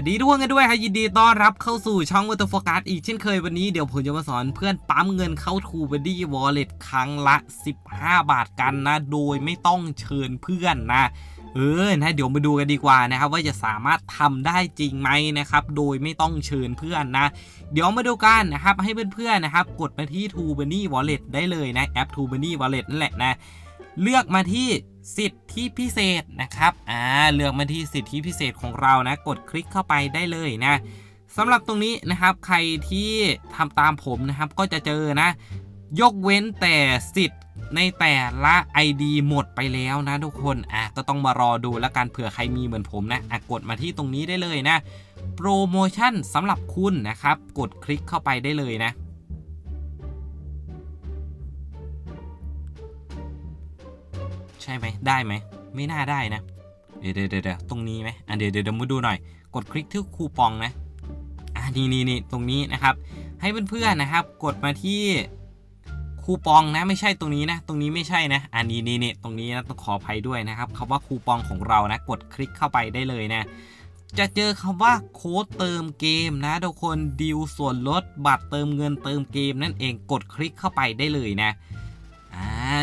วัสดีทุกคนกันด้วยครับยินดีต้อนรับเข้าสู่ช่องวัตโฟกัสอีกเช่นเคยวันนี้เดี๋ยวผมจะมาสอนเพื่อนปั๊มเงินเข้าทูบดี้วอลเล็ตครั้งละ 15 บาทกันนะ โดยไม่ต้องเชิญเพื่อนนะ เออนะเดี๋ยวมาดูกันดีกว่านะครับ ว่าจะสามารถทำได้จริงไหมนะครับ โดยไม่ต้องเชิญเพื่อนนะ เดี๋ยวมาดูกันนะครับให้เพื่อนๆนะครับ กดมาที่ t o b u n n y Wallet ได้เลยนะแอป t o b u n n y Wallet นั่นแหละนะ เลือกมาที่ สิทธิพิเศษนะครับอ่าเลือกมาที่สิทธิพิเศษของเรานะ กดคลิกเข้าไปได้เลยนะสำหรับตรงนี้นะครับใครที่ทำตามผมนะครับก็จะเจอนะ ยกเว้นแต่สิทธิในแต่ละ ID หมดไปแล้วนะทุกคน อะก็ต้องมารอดูแล้วกันเผื่อใครมีเหมือนผมนะ อะกดมาที่ตรงนี้ได้เลยนะ โปรโมชั่นสำหรับคุณนะครับ กดคลิกเข้าไปได้เลยนะ ใช่ไหมได้ไหม ไม่น่าได้นะ เดี๋ยวเดี๋ยวตรงนี้ไหมอะเดี๋ยวเดี๋ยวมาดูหน่อย กดคลิกที่คูปองนะ อะนี่นี่นี่ตรงนี้นะครับ ให้เพื่อนๆนะครับ กดมาที่คูปองนะไม่ใช่ตรงนี้นะ ตรงนี้ไม่ใช่นะอันนี้นี่นี่ตรงนี้นะต้องขออภัยด้วยนะครับคำว่าคูปองของเรานะ กดคลิกเข้าไปได้เลยนะ จะเจอคำว่าโค้ดเติมเกมนะทุกคนดิวส่วนลดบัตรเติมเงินเติมเกมนั่นเองกดคลิกเข้าไปได้เลยนะ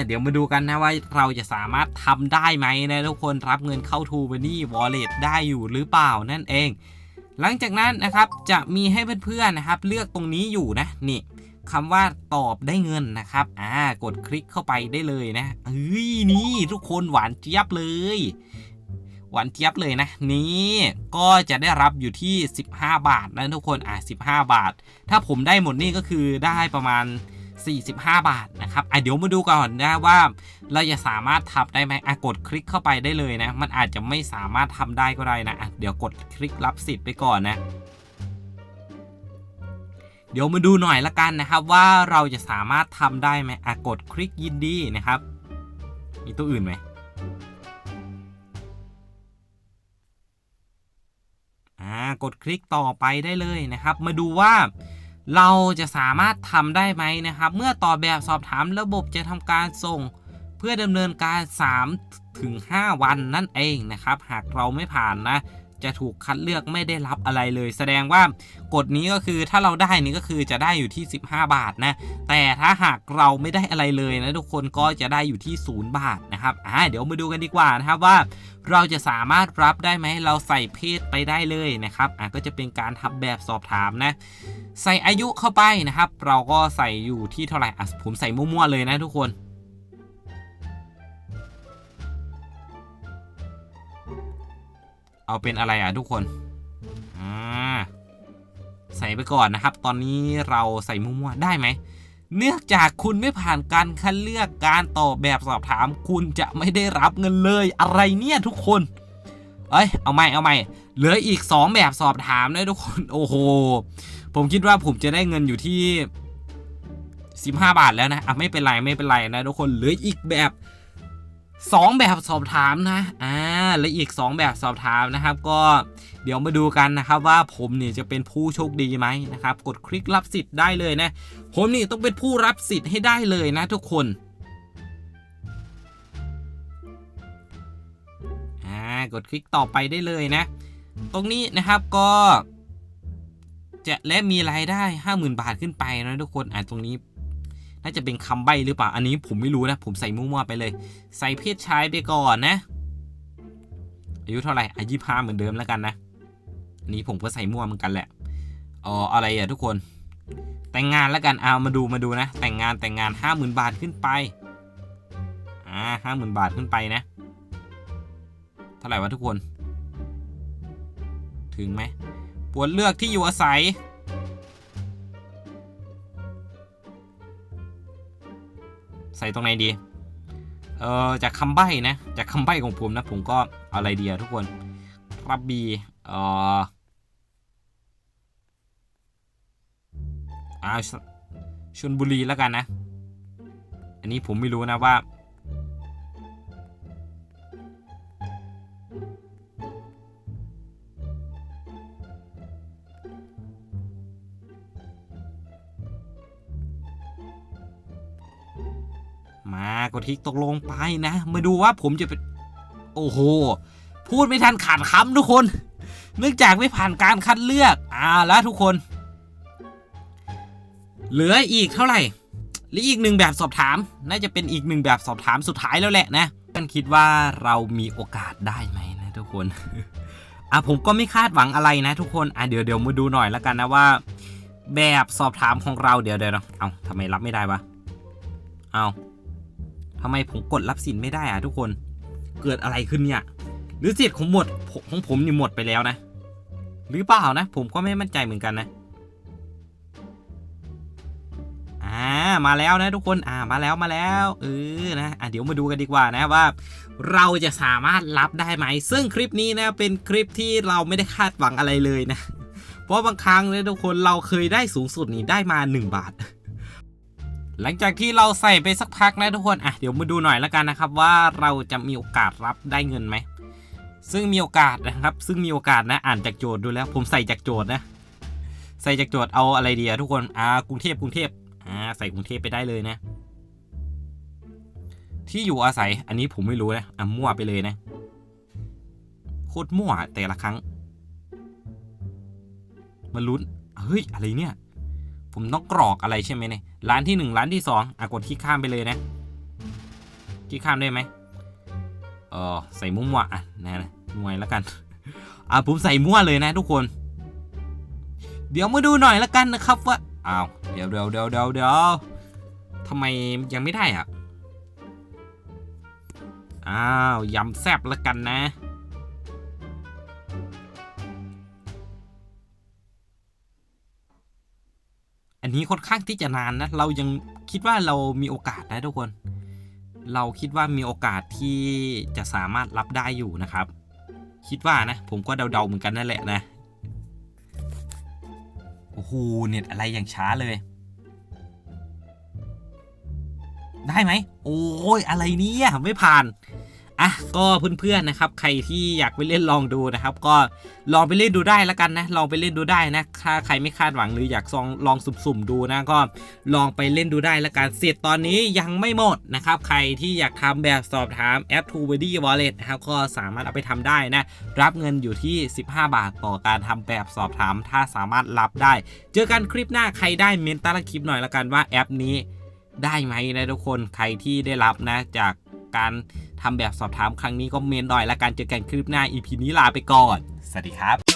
เดี๋ยวมาดูกันนะว่าเราจะสามารถทำได้ไหมนะทุกคนรับเงินเข้า t ูบ u นี่วอลเล็ตได้อยู่หรือเปล่านั่นเอง หลังจากนั้นนะครับจะมีให้เพื่อนๆนะครับ เลือกตรงนี้อยู่นะนี่คำว่าตอบได้เงินนะครับ อ่ากดคลิกเข้าไปได้เลยนะเอ้ยนี่ทุกคนหวานเจี๊ยบเลย หวานเจี๊ยบเลยนะ นี่ก็จะได้รับอยู่ที่ 15 บาทนะทุกคนอะ15 บาท ถ้าผมได้หมดนี่ก็คือได้ประมาณ 45 บาทนะครับอะเดี๋ยวมาดูก่อนนะว่า เราจะสามารถทำได้ไหมอะกดคลิกเข้าไปได้เลยนะ มันอาจจะไม่สามารถทำได้ก็ได้นะอะเดี๋ยวกดคลิกรับสิทธิ์ไปก่อนนะเดี๋ยวมาดูหน่อยละกันนะครับว่าเราจะสามารถทำได้ไหมอะกดคลิกยินดีนะครับ มีตัวอื่นไหม อ่ากดคลิกต่อไปได้เลยนะครับ มาดูว่า เราจะสามารถทำได้ไหมนะครับ เมื่อตอบแบบสอบถามระบบจะทำการส่ง เพื่อดำเนินการ3ถึง5วันนั่นเองนะครับ หากเราไม่ผ่านนะ จะถูกคัดเลือกไม่ได้รับอะไรเลย แสดงว่ากฎนี้ก็คือถ้าเราได้นี่ก็คือจะได้อยู่ที่ 15 บาทนะ แต่ถ้าหากเราไม่ได้อะไรเลยนะทุกคนก็จะได้อยู่ที่ 0 บาทนะครับอ่าเดี๋ยวมาดูกันดีกว่านะครับว่าเราจะสามารถรับได้ไหมเราใส่เพศไปได้เลยนะครับอะก็จะเป็นการทำแบบสอบถามนะ ใส่อายุเข้าไปนะครับ เราก็ใส่อยู่ที่เท่าไหร่อะผมใส่มั่วๆเลยนะทุกคน เอาเป็นอะไรอะทุกคนอ่าใส่ไปก่อนนะครับ ตอนนี้เราใส่มั่วๆได้ไหม เนื่องจากคุณไม่ผ่านการคัดเลือกการตอบแบบสอบถาม คุณจะไม่ได้รับเงินเลยอะไรเนี่ยทุกคน เอ้ยเอาใหม่เอาใหม่เหลืออีก 2 แบบสอบถามนะทุกคนโอ้โหผมคิดว่าผมจะได้เงินอยู่ที่ 15 บาทแล้วนะอะไม่เป็นไรไม่เป็นไรนะทุกคนเหลืออีกแบบ 2 แบบสอบถามนะอ่า เหลืออีก 2 แบบสอบถามนะครับ ก็เดี๋ยวมาดูกันนะครับว่าผมเนี่ยจะเป็นผู้โชคดีไหมนะครับ กดคลิกรับสิทธิ์ได้เลยนะ ผมนี่ต้องเป็นผู้รับสิทธิ์ให้ได้เลยนะทุกคนอ่ากดคลิกต่อไปได้เลยนะ ตรงนี้นะครับก็จะและมีรายได้ 50,000 บาทขึ้นไปนะทุกคนอ่าตรงนี้น่าจะเป็นคำใบ้หรือเปล่า อันนี้ผมไม่รู้นะ ผมใส่มั่วๆไปเลย ใส่เพศชายไปก่อนนะ อายุเท่าไหร่อายุห้าเหมือนเดิมแล้วกันนะอันนี้ผมก็ใส่มั่วเหมือนกันแหละอ๋ออะไรอะทุกคน แต่งงานแล้วกันเอามาดูมาดูนะ แต่งงานแต่งงานห้าหมื่นบาทขึ้นไปอ่าห้าหมื่นบาทขึ้นไปนะ เท่าไหร่วะทุกคน ถึงไหมปวดเลือกที่อยู่อาศัยใส่ตรงไหนดี เออจากคำใบ้นะ จากคำใบ้ของผมนะ ผมก็อะไรดียทุกคนรับบีเอออาชชนบุรีแล้วกันนะ อันนี้ผมไม่รู้นะว่า มากดคลิกตกลงไปนะ มาดูว่าผมจะเป็น โอ้โห พูดไม่ทันขาดคำทุกคน เนื่องจากไม่ผ่านการคัดเลือกอ่าแล้วทุกคน เหลืออีกเท่าไหร่หรืออีกหนึ่งแบบสอบถาม น่าจะเป็นอีกหนึ่งแบบสอบถามสุดท้ายแล้วแหละนะกันคิดว่าเรามีโอกาสได้ไหมนะทุกคนอะผมก็ไม่คาดหวังอะไรนะทุกคนอะเดี๋ยวเดี๋ยวมาดูหน่อยแล้วกันนะว่า แบบสอบถามของเราเดี๋ยวเดี๋ยวเอาทำไมรับไม่ได้วะเอา ทำไมผมกดรับสินไม่ได้อะทุกคน เกิดอะไรขึ้นเนี่ย หรือสิทธิ์ของหมดของผมนี่หมดไปแล้วนะ หรือเปล่านะ ผมก็ไม่มั่นใจเหมือนกันนะ อ่า มาแล้วนะทุกคน อ่า มาแล้วมาแล้ว เออ นะ อะเดี๋ยวมาดูกันดีกว่านะว่า เราจะสามารถรับได้ไหม ซึ่งคลิปนี้นะเป็นคลิปที่เราไม่ได้คาดหวังอะไรเลยนะ เพราะบางครั้งเนี่ยทุกคนเราเคยได้สูงสุดนี่ได้มา 1 บาท หลังจากที่เราใส่ไปสักพักนะทุกคนอะเดี๋ยวมาดูหน่อยแล้วกันนะครับ ว่าเราจะมีโอกาสรับได้เงินไหมซึ่งมีโอกาสนะครับ ซึ่งมีโอกาสนะอ่านจากโจทย์ดูแล้ว ผมใส่จากโจทย์นะ ใส่จากโจทย์เอาอะไรดีอะทุกคนอ่ากรุงเทพกรุงเทพอ่าใส่กรุงเทพไปได้เลยนะ ที่อยู่อาศัยอันนี้ผมไม่รู้นะอะมั่วไปเลยนะโคตรมั่วแต่ละครั้ง มาลุ้นเฮ้ยอะไรเนี่ย ผมต้องกรอกอะไรใช่ไหมเนี่ยร้านที่หนึ่งร้านที่สองอะกดคลิกข้ามไปเลยนะคลิกข้ามได้ไหมเออใส่มั่วๆอะนะนะหน่วยแล้วกันอะผมใส่มั่วเลยนะทุกคน เดี๋ยวมาดูหน่อยแล้วกันนะครับว่าอ้าวเดี๋ยวเดี๋ยวเดี๋ยวเดี๋ยวเดี๋ยวทำไมยังไม่ได้อะอ้าวยำแซบแล้วกันนะ อันนี้ค่อนข้างที่จะนานนะ เรายังคิดว่าเรามีโอกาสนะทุกคน เราคิดว่ามีโอกาสที่จะสามารถรับได้อยู่นะครับ คิดว่านะ ผมก็เดาๆเหมือนกันนั่นแหละนะ โอ้โห เน็ตอะไรอย่างช้าเลย ได้ไหม โอ้ยอะไรเนี่ยไม่ผ่าน อะก็เพื่อนๆนะครับ ใครที่อยากไปเล่นลองดูนะครับ ก็ลองไปเล่นดูได้แล้วกันนะ ลองไปเล่นดูได้นะถ้าใครไม่คาดหวังหรืออยากลองลองสุ่มๆดูนะก็ลองไปเล่นดูได้แล้วกันเสร็จตอนนี้ยังไม่หมดนะครับ ใครที่อยากทำแบบสอบถามแอป t o b o d y Wallet นะครับก็สามารถเอาไปทำได้นะ รับเงินอยู่ที่ 15 บาทต่อการทำแบบสอบถาม ถ้าสามารถรับได้ เจอกันคลิปหน้าใครได้เมนต์ใต้ละคลิปหน่อยละกันว่าแอปนี้ได้ไหมนะทุกคนใครที่ได้รับนะจาก การทำแบบสอบถามครั้งนี้ก็เมนดอยและการเจอกันคลิปหน้า EP นี้ลาไปก่อน สวัสดีครับ